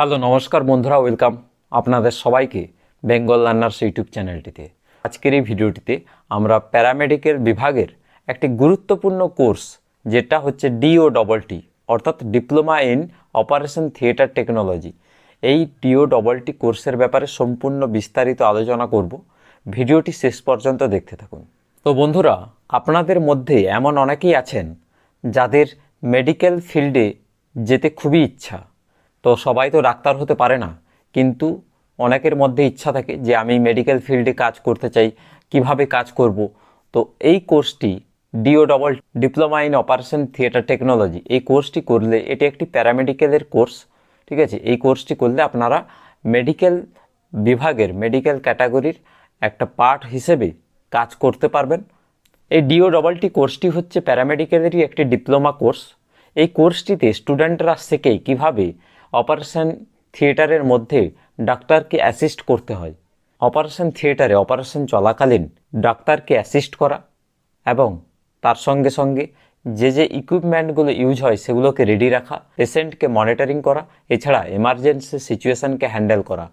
Hello, নমস্কার বন্ধুরা, welcome আপনাদের সবাইকে বেঙ্গল লার্নার্স ইউটিউব চ্যানেলটিতে। আজকের এই ভিডিওটিতে আমরা প্যারামেডিকেল বিভাগের একটি গুরুত্বপূর্ণ কোর্স, যেটা হচ্ছে ডিও ডবল টি অর্থাৎ diploma in operation theatre technology. এই ডিও ডবল টি কোর্সের ব্যাপারে সম্পূর্ণ বিস্তারিত আলোচনা করব। ভিডিওটি শেষ পর্যন্ত দেখতে থাকুন। তো বন্ধুরা, আপনাদের মধ্যে এমন অনেকেই আছেন যাদের মেডিকেল ফিল্ডে যেতে খুবই ইচ্ছা। তো সবাই তো ডাক্তার হতে পারে না। কিন্তু অনেকের মধ্যে ইচ্ছা থাকে যে আমি মেডিকেল ফিল্ডে কাজ করতে চাই, কীভাবে কাজ করব? তো এই কোর্সটি D O double diploma in operation theatre technology এই কোর্সটি করলে এটি একটি প্যারামেডিক্যালের কোর্স, ঠিক আছে? এই কোর্সটি করলে আপনারা মেডিকেল বিভাগের মেডিকেল ক্যাটাগরির একটা পার্ট হিসেবে কাজ করতে পারবেন। এই ডিও ডবলটি কোর্সটি হচ্ছে প্যারামেডিক্যালেরই একটি ডিপ্লোমা কোর্স। এই কোর্সটিতে স্টুডেন্টরা শেখে কীভাবে অপারেশন থিয়েটারের মধ্যে ডাক্তারকে অ্যাসিস্ট করতে হয়। অপারেশন থিয়েটারে অপারেশন চলাকালীন ডাক্তারকে অ্যাসিস্ট করা এবং তার সঙ্গে সঙ্গে যে যে ইকুইপমেন্টগুলো ইউজ হয় সেগুলোকে রেডি রাখা, পেশেন্টকে মনিটরিং করা, এছাড়া এমার্জেন্সি সিচুয়েশনকে হ্যান্ডেল করা।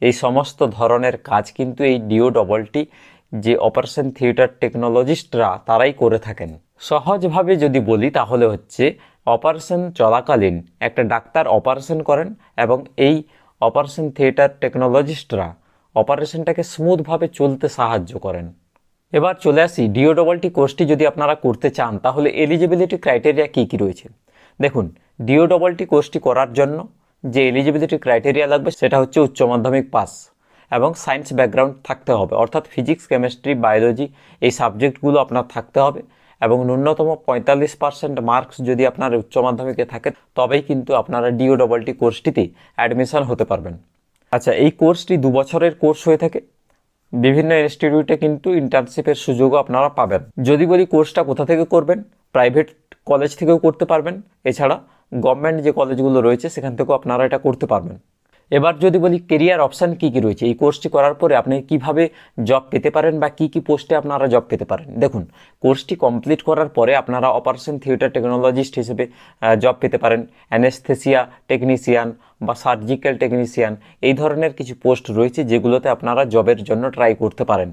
এই সমস্ত ধরনের কাজ কিন্তু এই ডিও ডবলটি যে অপারেশন থিয়েটার টেকনোলজিস্টরা তারাই করে থাকেন। সহজভাবে যদি বলি তাহলে হচ্ছে অপারেশন চলাকালীন একটা ডাক্তার অপারেশন করেন এবং এই অপারেশন থিয়েটার টেকনোলজিস্টরা অপারেশনটাকে স্মুথভাবে চলতে সাহায্য করেন। এবার চলে আসি ডিও ডবলটি কোর্সটি যদি আপনারা করতে চান, তাহলে এলিজিবিলিটি ক্রাইটেরিয়া কী কী রয়েছে? দেখুন ডিও ডবলটি কোর্সটি করার জন্য যে এলিজিবিলিটি ক্রাইটেরিয়া লাগবে সেটা হচ্ছে উচ্চ মাধ্যমিক পাস এবং সায়েন্স ব্যাকগ্রাউন্ড থাকতে হবে। অর্থাৎ ফিজিক্স কেমিস্ট্রি বায়োলজি এই সাবজেক্টগুলো আপনার থাকতে হবে। এবং ন্যূনতম পঁয়তাল্লিশ পার্সেন্ট মার্কস যদি আপনার উচ্চ মাধ্যমিকে থাকে, তবেই কিন্তু আপনারা ডিও ডবলটি কোর্সটিতে অ্যাডমিশন হতে পারবেন। আচ্ছা এই কোর্সটি দু বছরের কোর্স হয়ে থাকে। বিভিন্ন ইনস্টিটিউটে কিন্তু ইন্টার্নশিপের সুযোগও আপনারা পাবেন। যদি বলি কোর্সটা কোথা থেকে করবেন প্রাইভেট কলেজ থেকেও করতে পারবেন। এছাড়া গভর্নমেন্ট যে কলেজগুলো রয়েছে, সেখান থেকেও আপনারা এটা করতে পারবেন। এবার যদি বলি কেরিয়ার অপশান কী কী রয়েছে, এই কোর্সটি করার পরে আপনি কীভাবে জব পেতে পারেন বা কী কী পোস্টে আপনারা জব পেতে পারেন? দেখুন কোর্সটি কমপ্লিট করার পরে আপনারা অপারেশন থিয়েটার টেকনোলজিস্ট হিসেবে জব পেতে পারেন। অ্যানেস্থেসিয়া টেকনিশিয়ান বা সার্জিক্যাল টেকনিশিয়ান এই ধরনের কিছু পোস্ট রয়েছে যেগুলোতে আপনারা জবের জন্য ট্রাই করতে পারেন।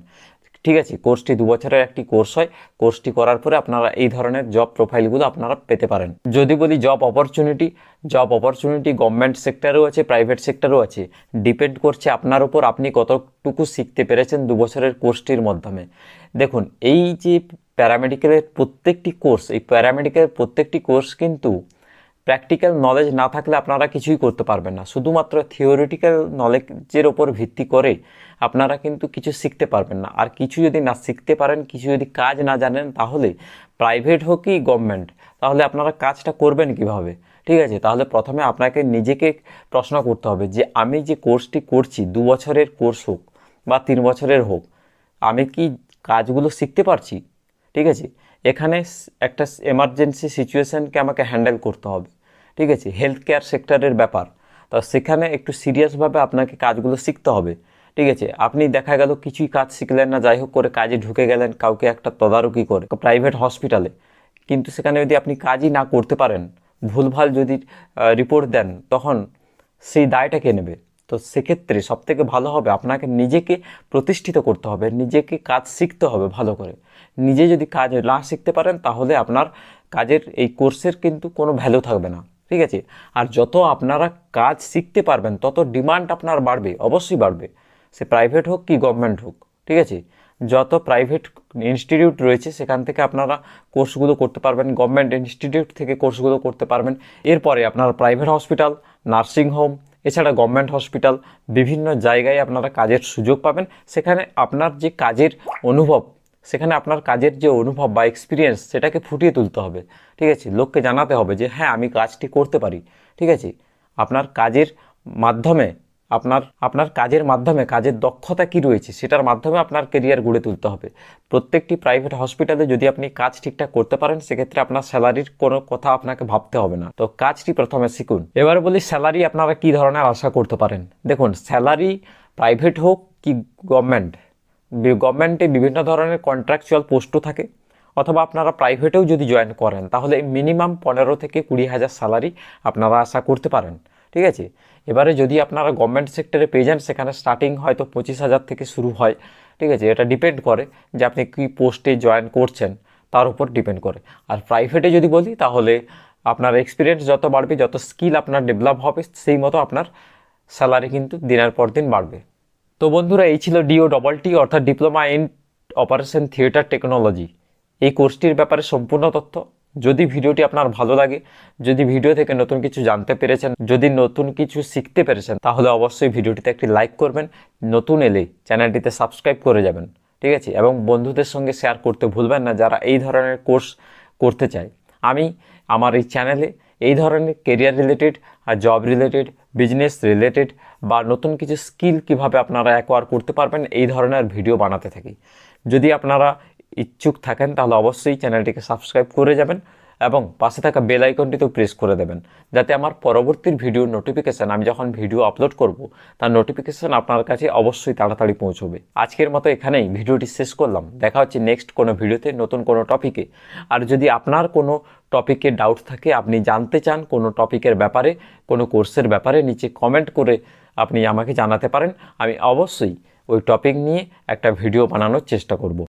ঠিক আছে কোর্সটি দু বছরের একটি কোর্স হয়। কোর্সটি করার পরে আপনারা এই ধরনের জব প্রোফাইলগুলো আপনারা পেতে পারেন। যদি বলি job opportunity job opportunity government সেক্টরেও আছে প্রাইভেট সেক্টরেও আছে। ডিপেন্ড করছে আপনার উপর আপনি কতটুকু শিখতে পেরেছেন দু বছরের কোর্সটির মাধ্যমে। দেখুন, এই যে প্যারামেডিক্যালের প্রত্যেকটি কোর্স এই প্যারামেডিক্যালের প্রত্যেকটি কোর্স কিন্তু প্র্যাকটিক্যাল নলেজ না থাকলে আপনারা কিছুই করতে পারবেন না। শুধুমাত্র থিওরিটিক্যাল নলেজের ওপর ভিত্তি করে আপনারা কিন্তু কিছু শিখতে পারবেন না। আর কিছু যদি না শিখতে পারেন, কিছু যদি কাজ না জানেন, তাহলে প্রাইভেট হোক কি গভর্নমেন্ট তাহলে আপনারা কাজটা করবেন কীভাবে? ঠিক আছে? তাহলে প্রথমে আপনাকে নিজেকে প্রশ্ন করতে হবে যে, আমি যে কোর্সটি করছি, দু বছরের কোর্স হোক বা তিন বছরের হোক, আমি কি কাজগুলো শিখতে পারছি? ঠিক আছে? এখানে একটা এমার্জেন্সি সিচুয়েশানকে আমাকে হ্যান্ডেল করতে হবে। ঠিক আছে হেলথ কেয়ার সেক্টরের ব্যাপার। তো সেখানে একটু সিরিয়াসভাবে আপনাকে কাজগুলো শিখতে হবে। ঠিক আছে, আপনি দেখা গেল কিছুই কাজ শিখলেন না, যাই হোক করে কাজে ঢুকে গেলেন, কাউকে একটা তদারকি করে প্রাইভেট হসপিটালে কিন্তু সেখানে যদি আপনি কাজই না করতে পারেন, ভুলভাল যদি রিপোর্ট দেন, তখন সেই দায়টা কে নেবে? তো সেক্ষেত্রে সবথেকে ভালো হবে, আপনাকে নিজেকে প্রতিষ্ঠিত করতে হবে, নিজেকে কাজ শিখতে হবে ভালো করে। নিজে যদি কাজ না শিখতে পারেন, তাহলে আপনার কাজের এই কোর্সের কিন্তু কোনো ভ্যালু থাকবে না। ঠিক আছে? আর যত আপনারা কাজ শিখতে পারবেন, তত ডিমান্ড আপনার বাড়বে, অবশ্যই বাড়বে। সে প্রাইভেট হোক কি গভর্নমেন্ট হোক, ঠিক আছে? যত প্রাইভেট ইনস্টিটিউট রয়েছে, সেখান থেকে আপনারা কোর্সগুলো করতে পারবেন গভর্নমেন্ট ইনস্টিটিউট থেকে কোর্সগুলো করতে পারবেন। এরপরে আপনারা প্রাইভেট হসপিটাল নার্সিং হোম এছাড়া গভর্নমেন্ট হসপিটাল বিভিন্ন জায়গায় আপনারা কাজের সুযোগ পাবেন। সেখানে আপনার যে কাজের অনুভব সেখানে আপনার কাজের যে অনুভব বা এক্সপিরিয়েন্স সেটাকে ফুটিয়ে তুলতে হবে। ঠিক আছে? লোককে জানাতে হবে যে হ্যাঁ আমি কাজটি করতে পারি। ঠিক আছে? আপনার কাজের মাধ্যমে, আপনার আপনার কাজের মাধ্যমে কাজের দক্ষতা কি রয়েছে সেটার মাধ্যমে আপনার কেরিয়ার গড়ে তুলতে হবে। প্রত্যেকটি প্রাইভেট হসপিটালে যদি আপনি কাজ ঠিকঠাক করতে পারেন, সেক্ষেত্রে আপনার স্যালারির কোনো কথা আপনাকে ভাবতে হবে না। তো কাজটি প্রথমে শিখুন। এবার বলি স্যালারি আপনারা কি ধরনের আশা করতে পারেন? দেখুন স্যালারি প্রাইভেট হোক কি গভর্নমেন্ট গভর্নমেন্টে বিভিন্ন ধরনের কন্ট্রাকচুয়াল পোস্টও থাকে, অথবা আপনারা প্রাইভেটেও যদি জয়েন করেন, তাহলে মিনিমাম পনেরো থেকে কুড়ি হাজার স্যালারি আপনারা আশা করতে পারেন, ঠিক আছে? এবারে যদি আপনারা গভর্নমেন্ট সেক্টরে পেয়ে যান, সেখানে স্টার্টিং হয়তো পঁচিশ হাজার থেকে শুরু হয়, ঠিক আছে? এটা ডিপেন্ড করে যে আপনি কী পোস্টে জয়েন করছেন, তার উপর ডিপেন্ড করে। আর প্রাইভেটে যদি বলি, তাহলে আপনার এক্সপিরিয়েন্স যত বাড়বে, যত স্কিল আপনার ডেভেলপ হবে, সেই মতো আপনার স্যালারি কিন্তু দিনের পর দিন বাড়বে। তো বন্ধুরা, এই ছিল ডিও ডবল টি অর্থাৎ diploma in operation theatre technology এই কোর্সটির ব্যাপারে সম্পূর্ণ তথ্য। যদি ভিডিওটি আপনার ভালো লাগে, যদি ভিডিও থেকে নতুন কিছু জানতে পেরেছেন, যদি নতুন কিছু শিখতে পেরেছেন, তাহলে অবশ্যই ভিডিওটিতে একটি লাইক করবেন, নতুন এলে চ্যানেলটিতে সাবস্ক্রাইব করে যাবেন, ঠিক আছে? এবং বন্ধুদের সঙ্গে শেয়ার করতে ভুলবেন না, যারা এই ধরনের কোর্স করতে চায়। আমি, আমার এই চ্যানেলে এই ধরনের কেরিয়ার রিলেটেড আর জব রিলেটেড বিজনেস রিলেটেড বা নতুন কিছু স্কিল কীভাবে আপনারা অ্যাকোয়ার করতে পারবেন, এই ধরনের ভিডিও বানাতে থাকি। যদি আপনারা ইচ্ছুক থাকেন, তাহলে অবশ্যই চ্যানেলটিকে সাবস্ক্রাইব করে যাবেন। এবং পাশে থাকা বেল আইকনটিতেও প্রেস করে দেবেন, যাতে আমার পরবর্তী ভিডিও নোটিফিকেশান আমি যখন ভিডিও আপলোড করব, তার নোটিফিকেশান আপনার কাছে অবশ্যই তাড়াতাড়ি পৌঁছবে। আজকের মতো এখানেই ভিডিওটি শেষ করলাম। দেখা হচ্ছে নেক্সট কোনো ভিডিওতে নতুন কোনো টপিকে আর যদি আপনার কোনো টপিকে ডাউট থাকে, আপনি জানতে চান কোনো টপিকের ব্যাপারে, কোনো কোর্সের ব্যাপারে, নিচে কমেন্ট করে আপনি আমাকে জানাতে পারেন। আমি অবশ্যই ওই টপিক নিয়ে একটা ভিডিও বানানোর চেষ্টা করব।